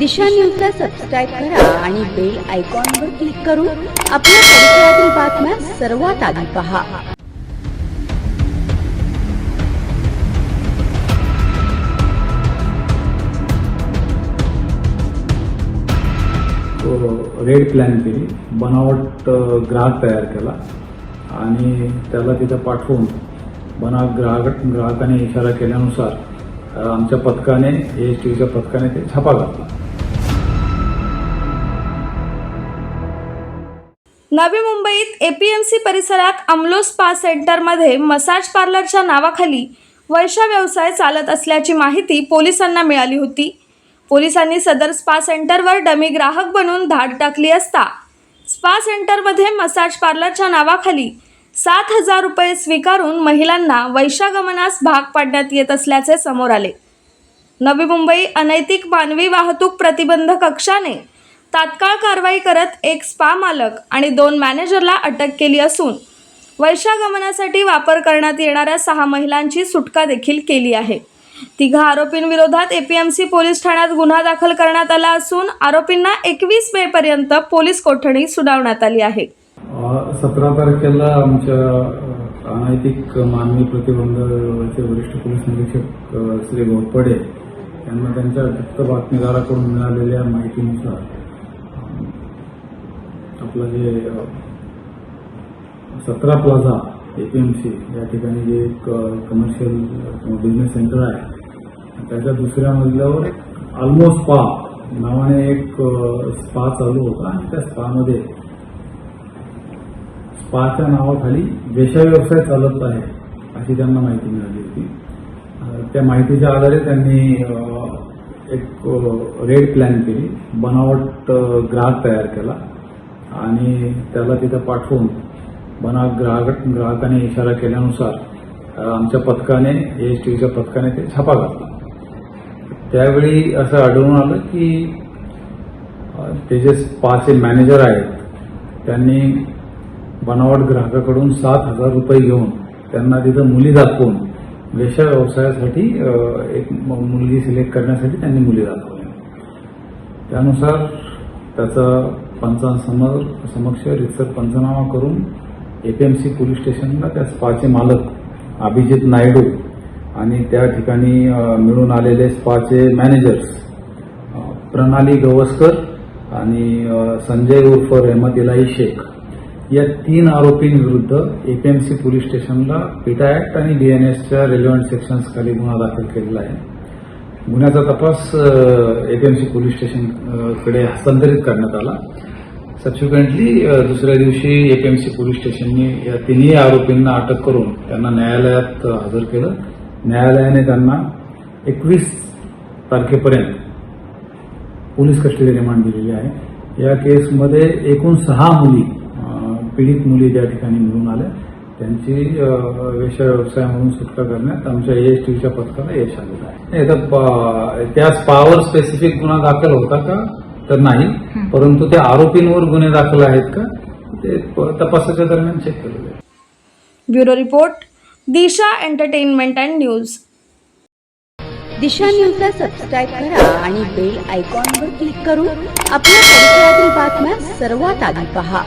दिशा न्यूजला सबस्क्राईब करा आणि बेल आयकॉनवर क्लिक करून आपल्या परिसरातील बातम्या सर्वात आधी पहा. रेड प्लॅन केली. बनावट ग्राहक तयार केला. आणि त्याला तिथं पाठवून बनावट ग्राहक ग्राहकाने इशारा केल्यानुसार आमच्या पथकाने एस टीच्या पथकाने ते छापा घातला. नवी मुंबईत एपीएमसी परिसरात अमलो स्पा सेंटरमध्ये मसाज पार्लरच्या नावाखाली वैशा व्यवसाय चालत असल्याची माहिती पोलिसांना मिळाली होती. पोलिसांनी सदर स्पा सेंटरवर डमी ग्राहक बनून धाड टाकली असता. स्पा सेंटरमध्ये मसाज पार्लरच्या नावाखाली सात हजार रुपये स्वीकारून महिलांना वैशागमनास भाग पाडण्यात येत असल्याचे समोर आले. नवी मुंबई अनैतिक मानवी वाहतूक प्रतिबंध कक्षाने तात्काळ कारवाई करत एक स्पा मालक आणि दोन मॅनेजरला अटक केली असून वैशागमनासाठी वापर करण्यात येणाऱ्या सहा महिलांची सुटका देखील केली आहे. तिघा आरोपींविरोधात एपीएमसी पोलीस ठाण्यात गुन्हा दाखल करण्यात आला असून आरोपींना एकवीस मे पर्यंत पोलीस कोठडी सुनावण्यात आली आहे. सतरा तारखेला आमच्या अ, अनैतिक मानवी प्रतिबंधाचे वरिष्ठ पोलीस निरीक्षक श्री घोरपडे यांना त्यांच्या गुप्त बातमीदाराकडून मिळालेल्या माहितीनुसार आपलं जे सतरा प्लाझा एपीएमसी या ठिकाणी जे एक कमर्शियल बिझनेस सेंटर आहे. त्याच्या दुसऱ्या मजल्यावर ऑलमोस्ट स्पा नावाने एक स्पा चालू होता आणि त्या स्पामध्ये स्पाच्या नावाखाली वेशा व्यवसाय चालत आहे अशी त्यांना माहिती मिळाली होती. त्या माहितीच्या आधारे त्यांनी एक रेड प्लॅन केली बनावट ग्राहक तयार केला. आणि त्याला तिथं पाठवून बना ग्राहक ग्राहकाने इशारा केल्यानुसार आमच्या पथकाने एस टीच्या पथकाने ते छापा घातला. त्यावेळी असं आढळून आलं की ते जे स्पाचे मॅनेजर आहेत त्यांनी बनावट ग्राहकाकडून सात हजार रुपये घेऊन त्यांना तिथं मुली दाखवून वेशा व्यवसायासाठी एक मुलगी सिलेक्ट करण्यासाठी त्यांनी मुली दाखवल्या. त्यानुसार त्याचा पंचांसमोर समक्ष रितसर पंचनामा करून एपीएमसी पोलीस स्टेशनला त्या स्पाचे मालक अभिजित नायडू आणि त्या ठिकाणी मिळून आलेले स्पाचे मॅनेजर्स प्रणाली गवस्कर आणि संजय उर्फ रहमतिलाई शेख या तीन आरोपींविरुद्ध एपीएमसी पोलीस स्टेशनला पिटा ऍक्ट आणि डीएनएसच्या रेलिव्हंट सेक्शन्स खाली गुन्हा दाखल केलेला आहे. गुन्ह्याचा तपास एपीएमसी पोलीस स्टेशनकडे हस्तांतरित करण्यात आला. सबसिक्वेंटली दुसऱ्या दिवशी एपीएमसी पोलीस स्टेशनने या तिन्ही आरोपींना अटक करून त्यांना न्यायालयात हजर केलं. न्यायालयाने त्यांना एकवीस तारखेपर्यंत पोलीस कस्टडी रिमांड दिलेली आहे. या केसमध्ये एकूण सहा मुली पीडित मुली त्या ठिकाणी मिळून आल्या. त्यांची अं, वेश्या व्यवसायामधून सुटका करण्यात आमच्या एएस टीच्या पथकाला यश आलेलं आहे. नाही, तर प- त्या स्पावर स्पेसिफिक गुन्हा दाखल होता का? तर नाही. परंतु त्या आरोपींवर गुन्हे दाखल आहेत का? ते तपासाच्या दरम्यान चेक केलेले bureau report Disha entertainment and news. Disha न्यूजला सबस्क्राईब करा आणि बेल आयकॉनवर क्लिक करून आपल्या परिसरातील बातम्या सर्वात आधी पहा.